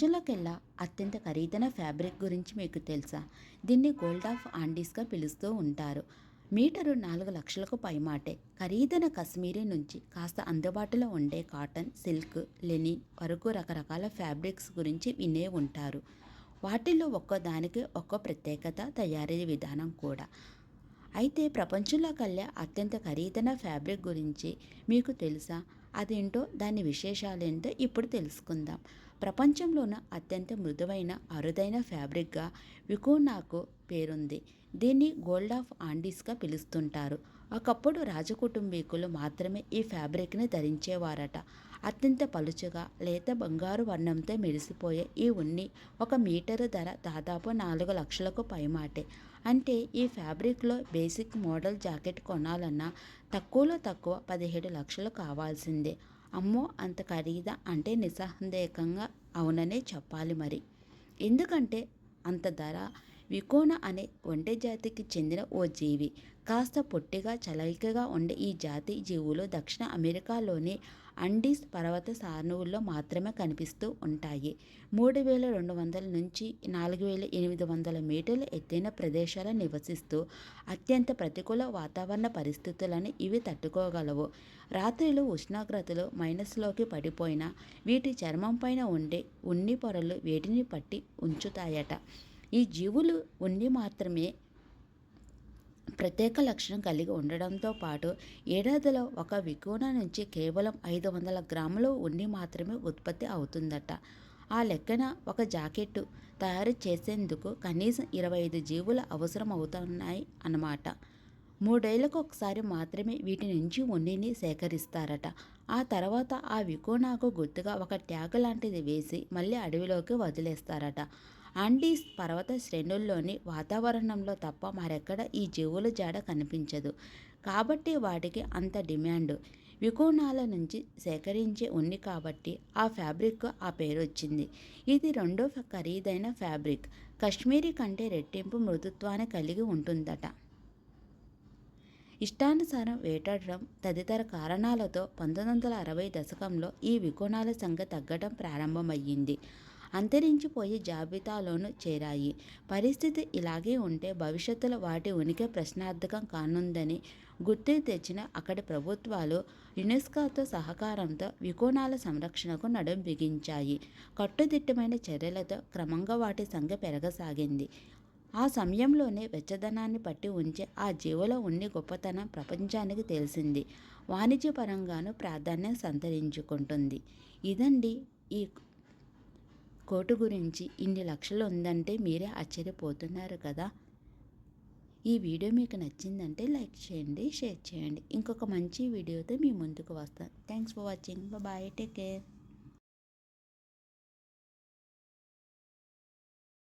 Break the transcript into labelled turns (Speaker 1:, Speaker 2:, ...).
Speaker 1: ప్రపంచంలోకెల్లా అత్యంత ఖరీదైన ఫ్యాబ్రిక్ గురించి మీకు తెలుసా? దీన్ని గోల్డ్ ఆఫ్ ఆండీస్గా పిలుస్తూ ఉంటారు. మీటరు నాలుగు లక్షలకు పైమాటే. ఖరీదైన కశ్మీరీ నుంచి కాస్త అందుబాటులో ఉండే కాటన్ సిల్క్ లెనిన్ వరకు రకరకాల ఫ్యాబ్రిక్స్ గురించి వినే ఉంటారు. వాటిల్లో ఒక్కో దానికి ఒక్కో ప్రత్యేకత తయారీ విధానం కూడా. అయితే ప్రపంచంలో కల్లా అత్యంత ఖరీదైన ఫ్యాబ్రిక్ గురించి మీకు తెలుసా? అదేంటో? దాని విశేషాలేంటో ఇప్పుడు తెలుసుకుందాం. ప్రపంచంలోన అత్యంత మృదువైన అరుదైన ఫ్యాబ్రిక్గా వికోనాకు పేరుంది. దీన్ని గోల్డ్ ఆఫ్ ఆండీస్గా పిలుస్తుంటారు. ఒకప్పుడు రాజకుటుంబీకులు మాత్రమే ఈ ఫ్యాబ్రిక్ని ధరించేవారట. అత్యంత పలుచగా లేత బంగారు వర్ణంతో మెరిసిపోయే ఈ ఉన్ని ఒక మీటరు ధర దాదాపు నాలుగు లక్షలకు పైమాటే. అంటే ఈ ఫ్యాబ్రిక్లో బేసిక్ మోడల్ జాకెట్ కొనాలన్నా తక్కువలో తక్కువ పదిహేడు లక్షలు కావాల్సిందే. అమ్మో అంత ఖరీదా? అంటే నిస్సందేహంగా అవుననే చెప్పాలి మరి. ఎందుకంటే అంత ధర? వికోన అనే ఒంటె జాతికి చెందిన ఓ జీవి. కాస్త పొట్టిగా చలైకగా ఉండే ఈ జాతి జీవులు దక్షిణ అమెరికాలోని అండీస్ పర్వత సానువుల్లో మాత్రమే కనిపిస్తూ ఉంటాయి. మూడు వేల రెండు వందల నుంచి నాలుగు వేల ఎనిమిది వందల మీటర్ల ఎత్తైన ప్రదేశాల నివసిస్తూ అత్యంత ప్రతికూల వాతావరణ పరిస్థితులను ఇవి తట్టుకోగలవు. రాత్రిలో ఉష్ణోగ్రతలు మైనస్లోకి పడిపోయినా వీటి చర్మం పైన ఉండే ఉన్ని పొరలు వేటిని పట్టి ఉంచుతాయట. ఈ జీవులు ఉన్ని మాత్రమే ప్రత్యేక లక్షణం కలిగి ఉండడంతో పాటు ఏడాదిలో ఒక వికోన నుంచి కేవలం ఐదు వందల గ్రాముల ఉన్ని మాత్రమే ఉత్పత్తి అవుతుందట. ఆ లెక్కన ఒక జాకెట్టు తయారు చేసేందుకు కనీసం ఇరవై ఐదు జీవులు అవసరం అవుతున్నాయి అన్నమాట. మూడేళ్ళకు ఒకసారి మాత్రమే వీటి నుంచి ఉన్నిని సేకరిస్తారట. ఆ తర్వాత ఆ వికోనాకు గుర్తుగా ఒక ట్యాగ్ లాంటిది వేసి మళ్ళీ అడవిలోకి వదిలేస్తారట. ఆండీస్ పర్వత శ్రేణుల్లోని వాతావరణంలో తప్ప మరెక్కడ ఈ జీవుల జాడ కనిపించదు. కాబట్టి వాటికి అంత డిమాండ్. వికోణాల నుంచి సేకరించే ఉన్ని కాబట్టి ఆ ఫ్యాబ్రిక్ ఆ పేరు వచ్చింది ఇది రెండో ఖరీదైన ఫ్యాబ్రిక్. కశ్మీరీ కంటే రెట్టింపు మృదుత్వాన్ని కలిగి ఉంటుందట. ఇష్టానుసారం వేటాడడం తదితర కారణాలతో పంతొమ్మిది వందల అరవై దశకంలో ఈ వికోణాల సంఖ్య తగ్గడం ప్రారంభమయ్యింది. అంతరించిపోయే జాబితాలోనూ చేరాయి. పరిస్థితి ఇలాగే ఉంటే భవిష్యత్తులో వాటి ఉనికి ప్రశ్నార్థకం కానుందని గుర్తు తెచ్చిన అక్కడి ప్రభుత్వాలు యునెస్కోతో సహకారంతో వికోణాల సంరక్షణకు నడుం బిగించాయి. కట్టుదిట్టమైన చర్యలతో క్రమంగా వాటి సంఖ్య పెరగసాగింది. ఆ సమయంలోనే వెచ్చదనాన్ని పట్టి ఉంచే ఆ జీవుల ఉన్ని గొప్పతనం ప్రపంచానికి తెలిసింది. వాణిజ్యపరంగాను ప్రాధాన్యం సంతరించుకుంటుంది. ఇదండి ఈ కోటు గురించి ఇన్ని లక్షలు ఉందంటే మీరే ఆశ్చర్యపోతున్నారు కదా. ఈ వీడియో మీకు నచ్చిందంటే లైక్ చేయండి షేర్ చేయండి. ఇంకొక మంచి వీడియోతో మీ ముందుకు వస్తాను. Thanks for watching. Bye take care.